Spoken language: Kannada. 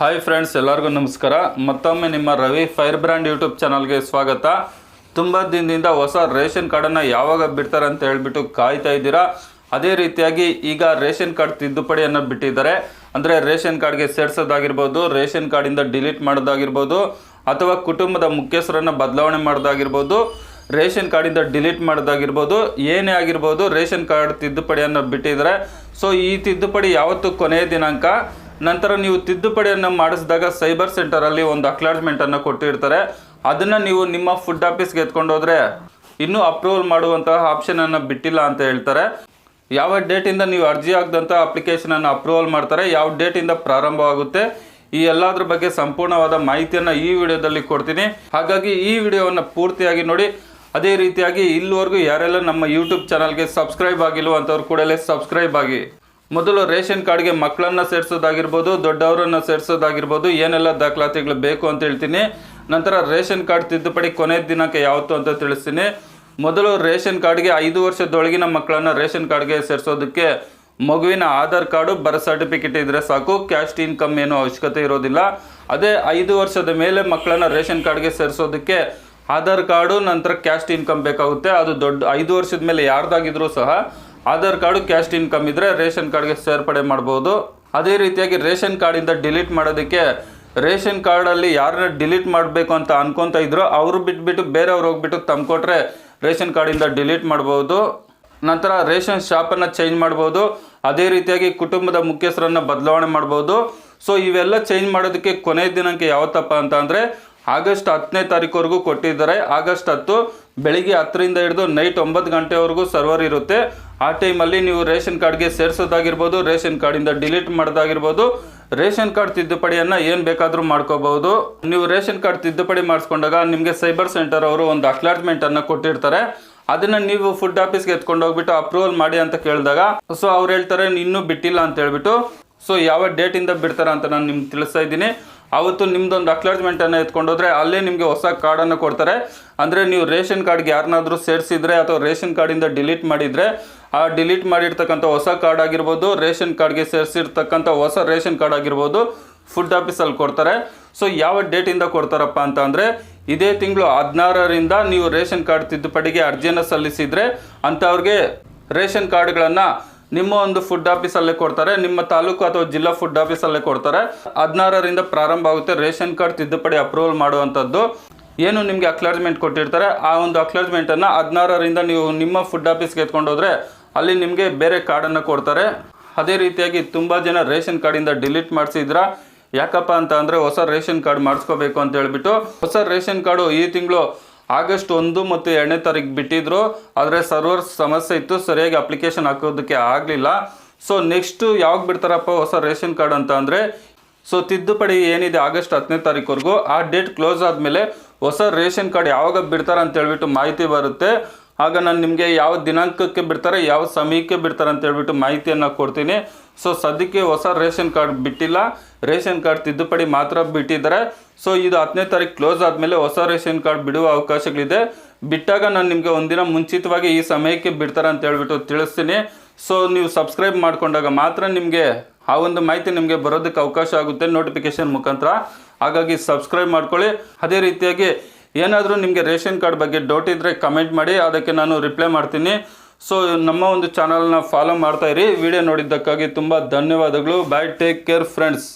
ಹಾಯ್ ಫ್ರೆಂಡ್ಸ್ ಎಲ್ಲರಿಗೂ ನಮಸ್ಕಾರ. ಮತ್ತೊಮ್ಮೆ ನಿಮ್ಮ ರವಿ ಫೈರ್ ಬ್ರ್ಯಾಂಡ್ ಯೂಟ್ಯೂಬ್ ಚಾನಲ್ಗೆ ಸ್ವಾಗತ. ತುಂಬ ದಿನದಿಂದ ಹೊಸ ರೇಷನ್ ಕಾರ್ಡನ್ನು ಯಾವಾಗ ಬಿಡ್ತಾರೆ ಅಂತ ಹೇಳಿಬಿಟ್ಟು ಕಾಯ್ತಾ ಇದ್ದೀರಾ? ಅದೇ ರೀತಿಯಾಗಿ ಈಗ ರೇಷನ್ ಕಾರ್ಡ್ ತಿದ್ದುಪಡಿಯನ್ನು ಬಿಟ್ಟಿದ್ದಾರೆ. ಅಂದರೆ ರೇಷನ್ ಕಾರ್ಡ್ಗೆ ಸೇರಿಸೋದಾಗಿರ್ಬೋದು, ರೇಷನ್ ಕಾರ್ಡಿಂದ ಡಿಲೀಟ್ ಮಾಡೋದಾಗಿರ್ಬೋದು, ಅಥವಾ ಕುಟುಂಬದ ಮುಖ್ಯಸ್ಥರನ್ನು ಬದಲಾವಣೆ ಮಾಡೋದಾಗಿರ್ಬೋದು, ರೇಷನ್ ಕಾರ್ಡಿಂದ ಡಿಲೀಟ್ ಮಾಡೋದಾಗಿರ್ಬೋದು, ಏನೇ ಆಗಿರ್ಬೋದು ರೇಷನ್ ಕಾರ್ಡ್ ತಿದ್ದುಪಡಿಯನ್ನು ಬಿಟ್ಟಿದ್ದಾರೆ. ಸೊ ಈ ತಿದ್ದುಪಡಿ ಯಾವತ್ತು ಕೊನೆಯ ದಿನಾಂಕ? ನಂತರ ನೀವು ತಿದ್ದುಪಡಿಯನ್ನು ಮಾಡಿಸಿದಾಗ ಸೈಬರ್ ಸೆಂಟರಲ್ಲಿ ಒಂದು ಅಕ್ಲಾಟ್ಮೆಂಟನ್ನು ಕೊಟ್ಟಿರ್ತಾರೆ. ಅದನ್ನು ನೀವು ನಿಮ್ಮ ಫುಡ್ ಆಫೀಸ್ಗೆ ಎತ್ಕೊಂಡು ಹೋದರೆ ಇನ್ನೂ ಅಪ್ರೂವಲ್ ಮಾಡುವಂತಹ ಆಪ್ಷನನ್ನು ಬಿಟ್ಟಿಲ್ಲ ಅಂತ ಹೇಳ್ತಾರೆ. ಯಾವ ಡೇಟಿಂದ ನೀವು ಅರ್ಜಿ ಆಗದಂಥ ಅಪ್ಲಿಕೇಶನನ್ನು ಅಪ್ರೂವಲ್ ಮಾಡ್ತಾರೆ, ಯಾವ ಡೇಟಿಂದ ಪ್ರಾರಂಭವಾಗುತ್ತೆ, ಈ ಎಲ್ಲದ್ರ ಬಗ್ಗೆ ಸಂಪೂರ್ಣವಾದ ಮಾಹಿತಿಯನ್ನು ಈ ವಿಡಿಯೋದಲ್ಲಿ ಕೊಡ್ತೀನಿ. ಹಾಗಾಗಿ ಈ ವಿಡಿಯೋವನ್ನು ಪೂರ್ತಿಯಾಗಿ ನೋಡಿ. ಅದೇ ರೀತಿಯಾಗಿ ಇಲ್ಲಿವರೆಗೂ ಯಾರೆಲ್ಲ ನಮ್ಮ ಯೂಟ್ಯೂಬ್ ಚಾನಲ್ಗೆ ಸಬ್ಸ್ಕ್ರೈಬ್ ಆಗಿಲ್ವೋ ಅಂಥವ್ರು ಕೂಡಲೇ ಸಬ್ಸ್ಕ್ರೈಬ್ ಆಗಿ. ಮೊದಲು ರೇಷನ್ ಕಾರ್ಡ್ಗೆ ಮಕ್ಕಳನ್ನ ಸೇರಿಸೋದಾಗಿರ್ಬೋದು, ದೊಡ್ಡವರನ್ನ ಸೇರಿಸೋದಾಗಿರ್ಬೋದು, ಏನೆಲ್ಲ ದಾಖಲಾತಿಗಳು ಬೇಕು ಅಂತ ಹೇಳ್ತೀನಿ. ನಂತರ ರೇಷನ್ ಕಾರ್ಡ್ ತಿದ್ದುಪಡಿ ಕೊನೆ ದಿನಾಂಕ ಯಾವತ್ತು ಅಂತ ತಿಳಿಸ್ತೀನಿ. ಮೊದಲು ರೇಷನ್ ಕಾರ್ಡ್ಗೆ ಐದು ವರ್ಷದೊಳಗಿನ ಮಕ್ಕಳನ್ನ ರೇಷನ್ ಕಾರ್ಡ್ಗೆ ಸೇರಿಸೋದಕ್ಕೆ ಮಗುವಿನ ಆಧಾರ್ ಕಾರ್ಡು, ಬರ್ತ್ ಸರ್ಟಿಫಿಕೇಟ್ ಇದ್ದರೆ ಸಾಕು. ಕ್ಯಾಸ್ಟ್ ಇನ್ಕಮ್ ಏನೂ ಅವಶ್ಯಕತೆ ಇರೋದಿಲ್ಲ. ಅದೇ ಐದು ವರ್ಷದ ಮೇಲೆ ಮಕ್ಕಳನ್ನ ರೇಷನ್ ಕಾರ್ಡ್ಗೆ ಸೇರಿಸೋದಕ್ಕೆ ಆಧಾರ್ ಕಾರ್ಡು, ನಂತರ ಕ್ಯಾಸ್ಟ್ ಇನ್ಕಮ್ ಬೇಕಾಗುತ್ತೆ. ಅದು ದೊಡ್ಡ, ಐದು ವರ್ಷದ ಮೇಲೆ ಯಾರ್ದಾಗಿದ್ರೂ ಸಹ ಆಧಾರ್ ಕಾರ್ಡು, ಕ್ಯಾಸ್ಟ್ ಇನ್ಕಮ್ ಇದ್ದರೆ ರೇಷನ್ ಕಾರ್ಡ್ಗೆ ಸೇರ್ಪಡೆ ಮಾಡ್ಬೋದು. ಅದೇ ರೀತಿಯಾಗಿ ರೇಷನ್ ಕಾರ್ಡಿಂದ ಡಿಲೀಟ್ ಮಾಡೋದಕ್ಕೆ ರೇಷನ್ ಕಾರ್ಡಲ್ಲಿ ಯಾರನ್ನ ಡಿಲೀಟ್ ಮಾಡಬೇಕು ಅಂತ ಅನ್ಕೊತಾ ಇದ್ರೋ ಅವರು ಬಿಟ್ಬಿಟ್ಟು ಬೇರೆಯವ್ರು ಹೋಗ್ಬಿಟ್ಟು ತಂದುಕೊಟ್ರೆ ರೇಷನ್ ಕಾರ್ಡಿಂದ ಡಿಲೀಟ್ ಮಾಡ್ಬೋದು. ನಂತರ ರೇಷನ್ ಶಾಪನ್ನು ಚೇಂಜ್ ಮಾಡ್ಬೋದು. ಅದೇ ರೀತಿಯಾಗಿ ಕುಟುಂಬದ ಮುಖ್ಯಸ್ಥರನ್ನು ಬದಲಾವಣೆ ಮಾಡ್ಬೋದು. ಸೊ, ಇವೆಲ್ಲ ಚೇಂಜ್ ಮಾಡೋದಕ್ಕೆ ಕೊನೆ ದಿನಾಂಕ ಯಾವತ್ತಪ್ಪ ಅಂತ ಅಂದರೆ ಆಗಸ್ಟ್ ಹತ್ತನೇ ತಾರೀಕುವರೆಗೂ ಕೊಟ್ಟಿದ್ದಾರೆ. ಆಗಸ್ಟ್ ಹತ್ತು, ಬೆಳಿಗ್ಗೆ ಹತ್ತರಿಂದ ಹಿಡಿದು ನೈಟ್ ಒಂಬತ್ತು ಗಂಟೆವರೆಗೂ ಸರ್ವರ್ ಇರುತ್ತೆ. ಆ ಟೈಮಲ್ಲಿ ನೀವು ರೇಷನ್ ಕಾರ್ಡ್ಗೆ ಸೇರಿಸೋದಾಗಿರ್ಬೋದು, ರೇಷನ್ ಕಾರ್ಡಿಂದ ಡಿಲೀಟ್ ಮಾಡೋದಾಗಿರ್ಬೋದು, ರೇಷನ್ ಕಾರ್ಡ್ ತಿದ್ದುಪಡಿಯನ್ನು ಏನು ಬೇಕಾದರೂ ಮಾಡ್ಕೋಬಹುದು. ನೀವು ರೇಷನ್ ಕಾರ್ಡ್ ತಿದ್ದುಪಡಿ ಮಾಡಿಸ್ಕೊಂಡಾಗ ನಿಮಗೆ ಸೈಬರ್ ಸೆಂಟರ್ ಅವರು ಒಂದು ಅಕ್ಲಾಟ್ಮೆಂಟನ್ನು ಕೊಟ್ಟಿರ್ತಾರೆ. ಅದನ್ನ ನೀವು ಫುಡ್ ಆಫೀಸ್ಗೆ ಎತ್ಕೊಂಡು ಹೋಗ್ಬಿಟ್ಟು ಅಪ್ರೂವಲ್ ಮಾಡಿ ಅಂತ ಕೇಳಿದಾಗ, ಸೊ ಅವ್ರು ಹೇಳ್ತಾರೆ ಇನ್ನೂ ಬಿಟ್ಟಿಲ್ಲ ಅಂತ ಹೇಳ್ಬಿಟ್ಟು, ಸೊ ಯಾವ ಡೇಟಿಂದ ಬಿಡ್ತಾರೆ ಅಂತ ನಾನು ನಿಮ್ಗೆ ತಿಳಿಸ್ತಾ ಇದ್ದೀನಿ. ಅವತ್ತು ನಿಮ್ದೊಂದು ಅಕ್ಲಾಟ್ಮೆಂಟನ್ನು ಎತ್ಕೊಂಡೋದ್ರೆ ಅಲ್ಲೇ ನಿಮಗೆ ಹೊಸ ಕಾರ್ಡನ್ನು ಕೊಡ್ತಾರೆ. ಅಂದರೆ ನೀವು ರೇಷನ್ ಕಾರ್ಡ್ಗೆ ಯಾರನ್ನಾದರೂ ಸೇರಿಸಿದ್ರೆ ಅಥವಾ ರೇಷನ್ ಕಾರ್ಡಿಂದ ಡಿಲೀಟ್ ಮಾಡಿದರೆ, ಆ ಡಿಲೀಟ್ ಮಾಡಿರ್ತಕ್ಕಂಥ ಹೊಸ ಕಾರ್ಡ್ ಆಗಿರ್ಬೋದು, ರೇಷನ್ ಕಾರ್ಡ್ಗೆ ಸೇರಿಸಿರ್ತಕ್ಕಂಥ ಹೊಸ ರೇಷನ್ ಕಾರ್ಡ್ ಆಗಿರ್ಬೋದು ಫುಡ್ ಆಫೀಸಲ್ಲಿ ಕೊಡ್ತಾರೆ. ಸೊ ಯಾವ ಡೇಟಿಂದ ಕೊಡ್ತಾರಪ್ಪ ಅಂತ ಅಂದರೆ, ಇದೇ ತಿಂಗಳು ಹದಿನಾರರಿಂದ ನೀವು ರೇಷನ್ ಕಾರ್ಡ್ ತಿದ್ದುಪಡಿಗೆ ಅರ್ಜಿಯನ್ನು ಸಲ್ಲಿಸಿದರೆ ಅಂಥವ್ರಿಗೆ ರೇಷನ್ ಕಾರ್ಡ್ಗಳನ್ನು ನಿಮ್ಮ ಒಂದು ಫುಡ್ ಆಫೀಸಲ್ಲೇ ಕೊಡ್ತಾರೆ, ನಿಮ್ಮ ತಾಲೂಕು ಅಥವಾ ಜಿಲ್ಲಾ ಫುಡ್ ಆಫೀಸಲ್ಲೇ ಕೊಡ್ತಾರೆ. ಹದಿನಾರರಿಂದ ಪ್ರಾರಂಭ ಆಗುತ್ತೆ, ರೇಷನ್ ಕಾರ್ಡ್ ತಿದ್ದುಪಡಿ ಅಪ್ರೂವಲ್ ಮಾಡುವಂಥದ್ದು. ಏನು ನಿಮಗೆ ಅಕ್ಲಾಜ್ಮೆಂಟ್ ಕೊಟ್ಟಿರ್ತಾರೆ, ಆ ಒಂದು ಅಕ್ಲಾಜ್ಮೆಂಟನ್ನು ಹದಿನಾರರಿಂದ ನೀವು ನಿಮ್ಮ ಫುಡ್ ಆಫೀಸ್ಗೆ ಎತ್ಕೊಂಡು ಅಲ್ಲಿ ನಿಮಗೆ ಬೇರೆ ಕಾರ್ಡನ್ನು ಕೊಡ್ತಾರೆ. ಅದೇ ರೀತಿಯಾಗಿ ತುಂಬ ಜನ ರೇಷನ್ ಕಾರ್ಡಿಂದ ಡಿಲೀಟ್ ಮಾಡಿಸಿದ್ರ? ಯಾಕಪ್ಪ ಅಂತ ಅಂದರೆ ಹೊಸ ರೇಷನ್ ಕಾರ್ಡ್ ಮಾಡಿಸ್ಕೋಬೇಕು ಅಂತ ಹೇಳ್ಬಿಟ್ಟು, ಹೊಸ ರೇಷನ್ ಕಾರ್ಡು ಈ ತಿಂಗಳು ಆಗಸ್ಟ್ ಒಂದು ಮತ್ತು ಎರಡನೇ ತಾರೀಕು ಬಿಟ್ಟಿದ್ರು, ಆದರೆ ಸರ್ವರ್ ಸಮಸ್ಯೆ ಇತ್ತು, ಸರಿಯಾಗಿ ಅಪ್ಲಿಕೇಶನ್ ಹಾಕೋದಕ್ಕೆ ಆಗಲಿಲ್ಲ. ಸೊ ನೆಕ್ಸ್ಟು ಯಾವಾಗ ಬಿಡ್ತಾರಪ್ಪ ಹೊಸ ರೇಷನ್ ಕಾರ್ಡ್ ಅಂತ ಅಂದರೆ ಸೊ ತಿದ್ದುಪಡಿ ಏನಿದೆ ಆಗಸ್ಟ್ ಹತ್ತನೇ ತಾರೀಕುವರೆಗೂ ಆ ಡೇಟ್ ಕ್ಲೋಸ್ ಆದಮೇಲೆ ಹೊಸ ರೇಷನ್ ಕಾರ್ಡ್ ಯಾವಾಗ ಬಿಡ್ತಾರೆ ಅಂತ ಹೇಳ್ಬಿಟ್ಟು ಮಾಹಿತಿ ಬರುತ್ತೆ. ಆಗ ನಾನು ನಿಮಗೆ ಯಾವ ದಿನಾಂಕಕ್ಕೆ ಬಿಡ್ತಾರೆ, ಯಾವ ಸಮಯಕ್ಕೆ ಬಿಡ್ತಾರೆ ಅಂತ ಹೇಳ್ಬಿಟ್ಟು ಮಾಹಿತಿಯನ್ನು ಕೊಡ್ತೀನಿ. ಸೊ ಸದ್ಯಕ್ಕೆ ಹೊಸ ರೇಷನ್ ಕಾರ್ಡ್ ಬಿಟ್ಟಿಲ್ಲ. ರೇಷನ್ ಕಾರ್ಡ್ ತಿದ್ದುಪಡಿ ಮಾತ್ರ ಬಿಟ್ಟಿದ್ದಾರೆ. ಸೊ ಇದು ಹತ್ತನೇ ತಾರೀಕು ಕ್ಲೋಸ್ ಆದಮೇಲೆ ಹೊಸ ರೇಷನ್ ಕಾರ್ಡ್ ಬಿಡುವ ಅವಕಾಶಗಳಿದೆ. ಬಿಟ್ಟಾಗ ನಾನು ನಿಮಗೆ ಒಂದಿನ ಮುಂಚಿತವಾಗಿ ಈ ಸಮಯಕ್ಕೆ ಬಿಡ್ತಾರೆ ಅಂತ ಹೇಳ್ಬಿಟ್ಟು ತಿಳಿಸ್ತೀನಿ. ಸೊ ನೀವು ಸಬ್ಸ್ಕ್ರೈಬ್ ಮಾಡಿಕೊಂಡಾಗ ಮಾತ್ರ ನಿಮಗೆ ಆ ಒಂದು ಮಾಹಿತಿ ನಿಮಗೆ ಬರೋದಕ್ಕೆ ಅವಕಾಶ ಆಗುತ್ತೆ ನೋಟಿಫಿಕೇಶನ್ ಮುಖಾಂತರ. ಹಾಗಾಗಿ ಸಬ್ಸ್ಕ್ರೈಬ್ ಮಾಡ್ಕೊಳ್ಳಿ. ಅದೇ ರೀತಿಯಾಗಿ ಏನಾದರೂ ನಿಮಗೆ ರೇಷನ್ ಕಾರ್ಡ್ ಬಗ್ಗೆ ಡೌಟ್ ಇದ್ದರೆ ಕಮೆಂಟ್ ಮಾಡಿ, ಅದಕ್ಕೆ ನಾನು ರಿಪ್ಲೈ ಮಾಡ್ತೀನಿ. ಸೊ ನಮ್ಮ ಒಂದು ಚಾನಲ್ನ ಫಾಲೋ ಮಾಡ್ತಾಯಿರಿ ವಿಡಿಯೋ ನೋಡಿದ್ದಕ್ಕಾಗಿ ತುಂಬ ಧನ್ಯವಾದಗಳು. Bye take care friends